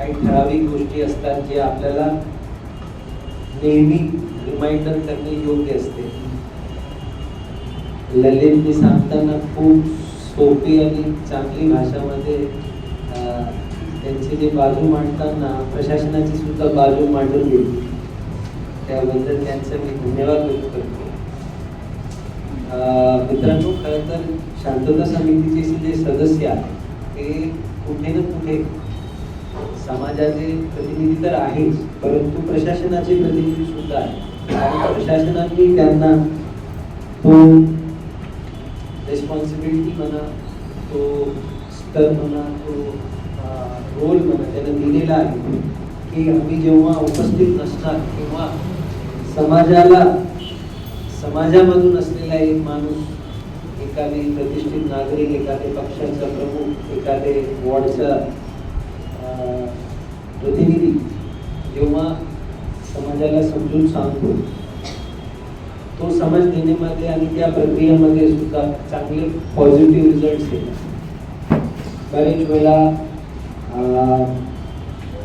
काही ठराविक गोष्टी असतात जे आपल्याला नेहमी रिमाइंडर करणे योग्य असते. ललितने सांगताना खूप सोपी आणि चांगली भाषामध्ये त्यांची जी बाजू मांडताना प्रशासनाची सुद्धा बाजू मांडून गेली त्याबद्दल त्यांचं मी धन्यवाद व्यक्त करतो. अं, मित्रांनो खरं तर शांतता समितीचे जे सदस्य आहेत ते कुठे ना कुठे समाजाचे प्रतिनिधी तर आहेच परंतु प्रशासनाचे प्रतिनिधी सुद्धा आहे आणि प्रशासनाने त्यांना तो रिस्पॉन्सिबिलिटी म्हणा तो स्तर म्हणा तो रोल म्हणा त्यांना दिलेला आहे की आम्ही जेव्हा उपस्थित नसणार किंवा समाजाला समाजामधून असलेला एक माणूस एखादी प्रतिष्ठित नागरिक एखादे पक्षाचा प्रमुख एखादे वॉर्डचा प्रतिनिधी जेव्हा समाजाला समजून सांगतो तो समज देण्यामध्ये आणि त्या प्रक्रियेमध्ये सुद्धा चांगले पॉझिटिव्ह रिझल्ट येतात बरेच वेळा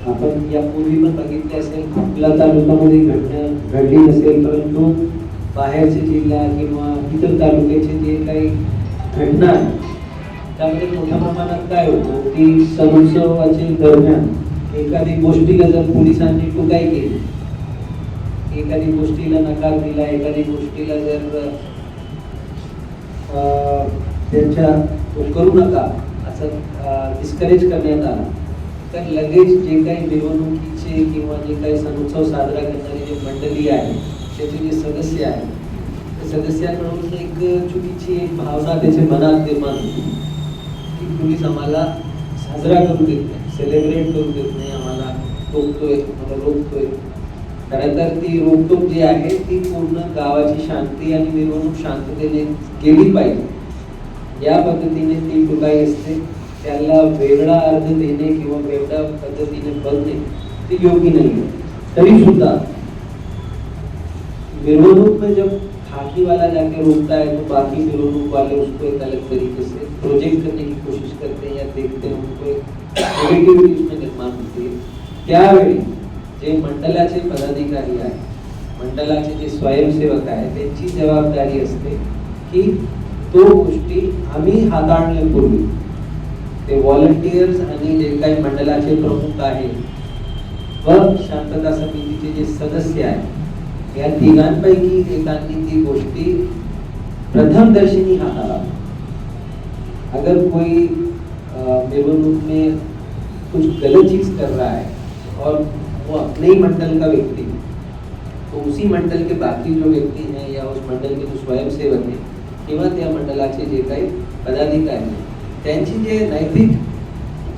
आपण यापूर्वी पण बघितले असेल आपल्या तालुक्यामध्ये घडणं घडली नसेल परंतु बाहेरचे जिल्हा किंवा इतर तालुक्याचे जे काही घटना त्यामध्ये मोठ्या प्रमाणात काय होतं की सणोत्सवाचे दरम्यान एखादी गोष्टीला जर पोलिसांनी टुकाई केली एखादी गोष्टीला नकार दिला एखादी गोष्टीला जर अं, त्यांच्या करू नका असं डिस्करेज करण्यात आला तर लगेच जे काही निवडणुकीचे किंवा जे काही सणोत्सव साजरा करणारी जे मंडळी आहे त्याचे जे सदस्य आहेत त्या सदस्यांकडून एक चुकीची एक भावना त्याच्या मनात निर्माण होती. की पोलीस आम्हाला साजरा करू देत नाही. सेलिब्रेट करू देत नाही आम्हाला. टोकतोय आम्हाला रोखतोय. खरं तर ती रोकटोक जी आहे, ती पूर्ण गावाची शांती आणि मिरवणूक शांततेने केली पाहिजे. या पद्धतीने ती टुकाई असते, त्याला वेगळा अर्थ देणे किंवा वेगळ्या पद्धतीने बघणे ते योग्य नाही तरी सुद्धा मिरवणूक में जब खाकी वाला जाके रोकता है तो बाकी मिरवणूक वाले उसको एक अलग तरीके से प्रोजेक्ट करने की कोशिश करते हैं या देखते हैं उनको एक नेगेटिविटी उसमें निर्माण होती त्यावेळी जे मंडलाचे पदाधिकारी आहेत, मंडलाचे जे स्वयंसेवक आहेत, त्यांची जबाबदारी असते की तो गोष्टी आम्ही हाताळण्यापूर्वी, ते व्हॉलंटियर्स आणि जे काही मंडलाचे प्रमुख आहेत व शांतता समितीचे जे सदस्य आहेत, या तिघांपैकी एकांनी ती गोष्टी प्रथम दर्शनी हाताळा अगर कोई अ, मिरवणूक में कुछ गलत चीज़ कर रहा है और वो अपने ही मंडल का व्यक्ति है, तो उसी मंडल के बाकी जो व्यक्ति हैं या उस मंडल के जो स्वयंसेवक हैं किंवा त्या मंडलाचे जे काही पदाधिकारी आहेत त्यांची जे नैतिक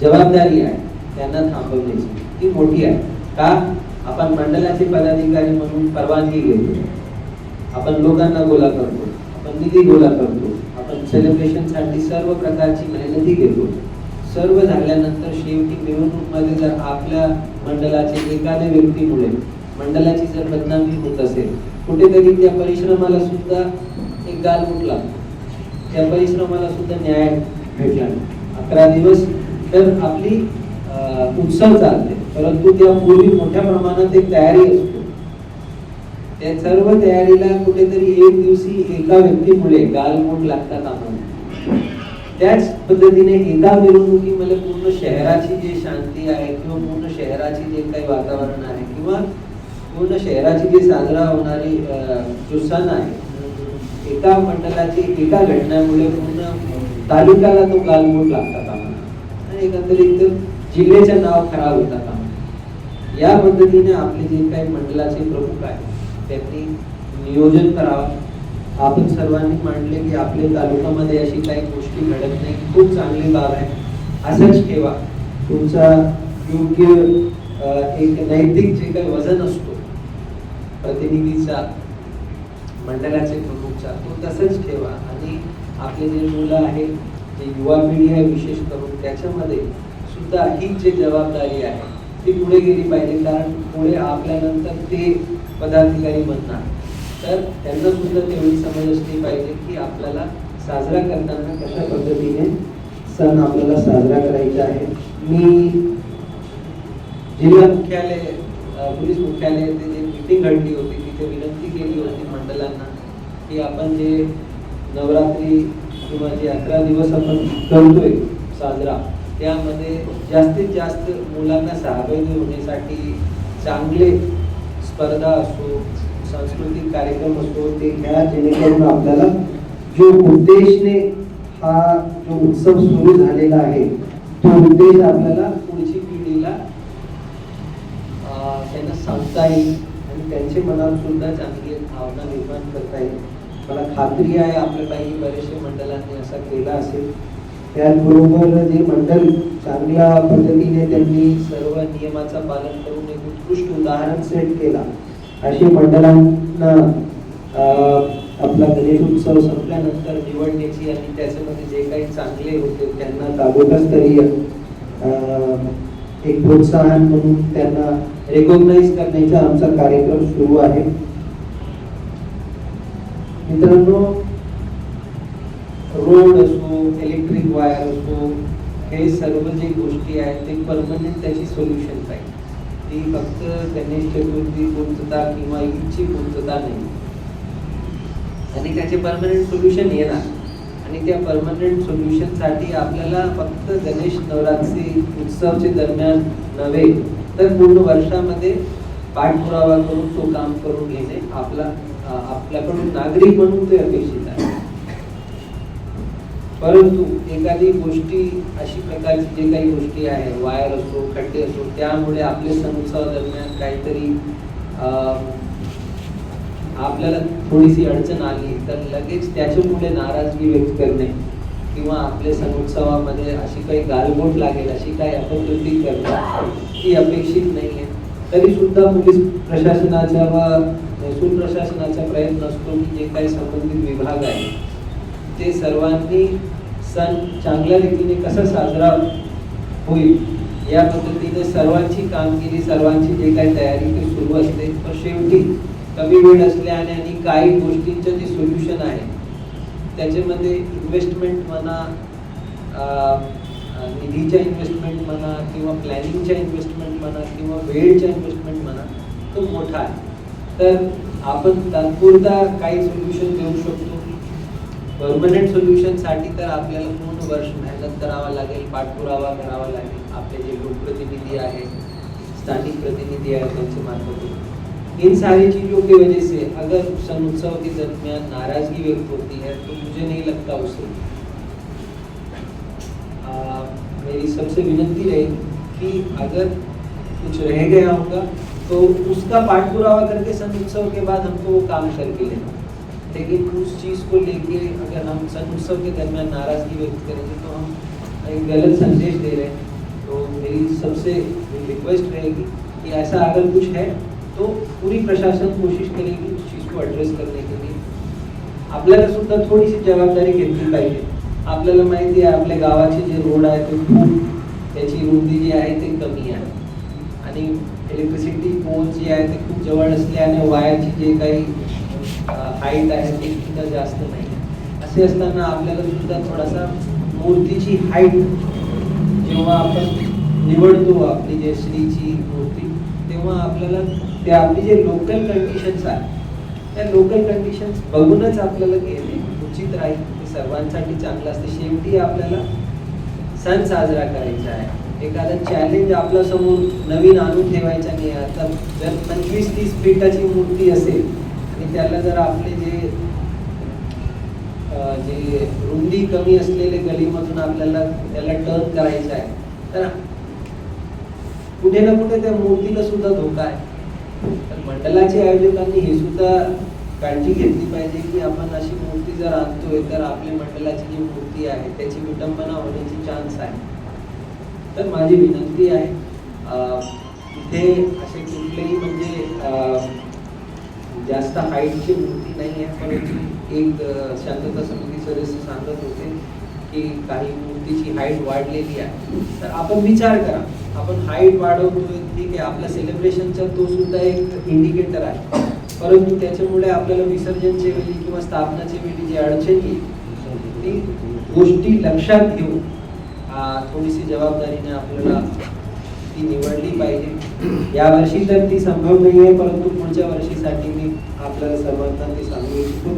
जबाबदारी आहे त्यांना थांबवण्याची ती मोठी आहे. का? आपण मंडलाचे पदाधिकारी म्हणून परवानगी घेतो. आपण लोकांना गोळा करतो. आपण निधी गोळा करतो. आपण सेलिब्रेशनसाठी सर्व प्रकारची मेहनती घेतो. सर्व झाल्यानंतर शेवटी मिरवणूकमध्ये जर आपल्या मंडळाचे एखाद्या व्यक्तीमुळे मंडळाची जर बदनामी होत असेल कुठेतरी त्या परिश्रमाला सुद्धा एक गाल उठला. त्या परिश्रमाला सुद्धा न्याय भेटला अकरा दिवस तर आपली उत्सव चालते. परंतु त्यापूर्वी मोठ्या प्रमाणात एक तयारी असतो. त्या सर्व तयारीला कुठेतरी एक दिवशी एका व्यक्तीमुळे गालमोड लागतात आम्हाला. त्याच पद्धतीने एका मिरवणुकीमध्ये म्हणजे पूर्ण शहराची जी शांती आहे किंवा पूर्ण शहराची जे काही वातावरण आहे किंवा पूर्ण शहराची जी साजरा होणारी जो सण आहे एका मंडळाची एका घटनेमुळे पूर्ण तालुक्याला तो गालमोड लागतात आम्हाला. आणि एकंदरीत जिल्ह्याचं नाव खराब होतात आम्हाला. या पद्धतीने आपले जे काही मंडळाचे प्रमुख आहेत त्यांनी नियोजन करावं. आपण सर्वांनी मांडले की आपल्या तालुक्यामध्ये अशी काही गोष्टी घडत नाही. खूप चांगली बाब आहे. असंच ठेवा. तुमचा योग्य एक नैतिक जे काही वजन असतो प्रतिनिधीचा मंडळाचे प्रमुखचा तो तसंच ठेवा. आणि आपले जे मुलं आहेत जे युवा पिढी आहे विशेष करून त्याच्यामध्ये सुद्धा ही जी जबाबदारी आहे ती पुढे गेली पाहिजे. कारण पुढे आपल्यानंतर ते पदाधिकारी बनणार. तर त्यांना सुद्धा तेवढी समज असली पाहिजे की आपल्याला साजरा करताना कशा पद्धतीने सण आपल्याला साजरा करायचा आहे मी जिल्हा मुख्यालय पोलीस मुख्यालय येथे जे मीटिंग घडली होती. तिथे विनंती केली होती मंडळांना की आपण जे नवरात्री किंवा जे अकरा दिवस आपण करतोय साजरा त्यामध्ये जास्तीत जास्त मुलांना सहभागी होण्यासाठी चांगले स्पर्धा असो सांस्कृतिक कार्यक्रम असो ते घ्या जेणेकरून आपल्याला जो उद्देशने हा जो उत्सव सुरू झालेला आहे तो उद्देश आपल्याला पुढची पिढीला त्यांना सांगता येईल आणि त्यांचे मनात सुद्धा चांगली भावना निर्माण करता येईल. मला खात्री आहे आपल्यापैकी बरेचसे मंडळांनी असा केला असेल. त्याचबरोबर जे मंडळ चांगल्या पद्धतीने त्यांनी सर्व नियमाचा पालन करून एक उत्कृष्ट उदाहरण सेट केला. अशी मंडळांना आपला गणेश उत्सव संपल्यानंतर निवडण्याची आणि त्याच्यामध्ये जे काही चांगले होते त्यांना ताबोतस्तरीय अं, एक प्रोत्साहन म्हणून त्यांना रेकॉग्नाइज करण्याचा आमचा कार्यक्रम सुरू आहे. मित्रांनो रोड असो इलेक्ट्रिक वायर असो हे सर्व जे गोष्टी आहेत ते परमनंट त्याची सोल्युशन पाहिजे. ती फक्त गणेश चतुर्थी पूर्तता किंवा ईदची पूर्तता नाही. आणि त्याचे परमनंट सोल्युशन येणार. आणि त्या परमनंट सोल्युशनसाठी आपल्याला फक्त गणेश नवरात्री उत्सवच्या दरम्यान नव्हे तर पूर्ण वर्षामध्ये पाठपुरावा करून तो काम करून घेणे आपला आपल्याकडून नागरिक म्हणून ते अपेक्षित आहे. परंतु एखादी गोष्टी अशी प्रकारची जे काही गोष्टी आहे वायर असो खड्डे असो त्यामुळे आपले सण काहीतरी आपल्याला थोडीशी अडचण आली तर लगेच त्याच्यामुळे नाराजगी व्यक्त करणे किंवा आपले सणोत्सवामध्ये अशी काही गालबोट लागेल अशी काही अपकृती करणं ही अपेक्षित नाही आहे. तरीसुद्धा पोलीस प्रशासनाचा व महसूल प्रशासनाचा प्रयत्न असतो की जे काही संबंधित विभाग आहे ते सर्वांनी सण चांगल्या रीतीने कसा साजरा होईल या पद्धतीने सर्वांची कामगिरी सर्वांची जे काही तयारी ती सुरू असते. पण शेवटी कमी वेळ असल्याने आणि काही गोष्टींचं जे सोल्युशन आहे त्याच्यामध्ये इन्व्हेस्टमेंट म्हणा निधीच्या इन्व्हेस्टमेंट म्हणा किंवा प्लॅनिंगच्या इन्व्हेस्टमेंट म्हणा किंवा वेळच्या इन्व्हेस्टमेंट म्हणा तो मोठा आहे. तर आपण तात्पुरता काही सोल्युशन देऊ शकतो. परमनंट सोल्युशनसाठी तर आपल्याला पूर्ण वर्ष मेहनत करावा लागेल पाठपुरावा करावा लागेल आपले जे लोकप्रतिनिधी आहेत स्थानिक प्रतिनिधी आहेत त्यांच्या मार्फत इन सारी चीज़ों की वजह से अगर सन उत्सव के दरमियान नाराज़गी व्यक्त होती है तो मुझे नहीं लगता उसे। आ, मेरी सबसे विनती रहेगी कि अगर कुछ रह गया होगा तो उसका पाठपुरावा करके सन उत्सव के बाद हमको वो काम करके लेना। लेकिन उस चीज़ को लेके अगर हम सन उत्सव के दरमियान नाराज़गी व्यक्त करेंगे तो हम एक गलत संदेश दे रहे हैं। तो मेरी सबसे रिक्वेस्ट रहेगी कि ऐसा अगर कुछ है तो पूरी प्रशासन कोशिश करेगी उस चीज़ को एड्रेस करने के लिए। आपल्याला सुद्धा थोडीशी जबाबदारी घेतली पाहिजे आपल्याला माहिती आहे आपल्या गावाचे जे रोड आहे ते खूप त्याची रुंदी जी आहे ते कमी आहे आणि इलेक्ट्रिसिटी पोल जी आहे ते खूप जवळ असल्याने वायरची जे काही हाईट आहे ती सुद्धा जास्त नाही. असे असताना आपल्याला सुद्धा थोडासा मूर्तीची हाईट जेव्हा आपण निवडतो आपली जे श्रीची मूर्ती तेव्हा आपल्याला ते आपली जे लोकल कंडिशन्स आहे त्या लोकल कंडिशन्स बघूनच आपल्याला घेणे उचित राहील. ते सर्वांसाठी चांगलं असते. शेवटी आपल्याला सण साजरा करायचा आहे. एखादा चॅलेंज आपल्यासमोर नवीन आणून ठेवायचा नाही. आता जर पंचवीस तीस फीटाची मूर्ती असेल आणि त्याला जर आपले जे जे रुंदी कमी असलेले गलीमधून आपल्याला त्याला टर्न करायचं आहे तर कुठे ना कुठे त्या मूर्तीला सुद्धा धोका आहे. तर मंडळाच्या आयोजकांनी हे सुद्धा काळजी घेतली पाहिजे की आपण अशी मूर्ती जर आणतोय तर आपल्या मंडळाची जी मूर्ती आहे त्याची विटंबना होण्याची चान्स आहे. तर माझी विनंती आहे इथे असे कुठलेही म्हणजे अं, जास्त हाईटची मूर्ती नाही आहे परंतु एक शांतता समिती सदस्य सांगत होते की काही मूर्तीची हाईट वाढलेली आहे. तर आपण विचार करा. आपण हाईट वाढवतोय ठीक आहे आपल्या सेलिब्रेशनचा तो सुद्धा एक इंडिकेटर आहे. परंतु त्याच्यामुळे आपल्याला विसर्जनच्या वेळी किंवा स्थापनाच्या वेळी जी अडचण येईल ती गोष्टी लक्षात घेऊन थोडीशी जबाबदारीने आपल्याला ती निवडली पाहिजे. या वर्षी तर ती संभव नाही आहे परंतु पुढच्या वर्षीसाठी मी आपल्याला सर्वांना ते सांगू इच्छितो.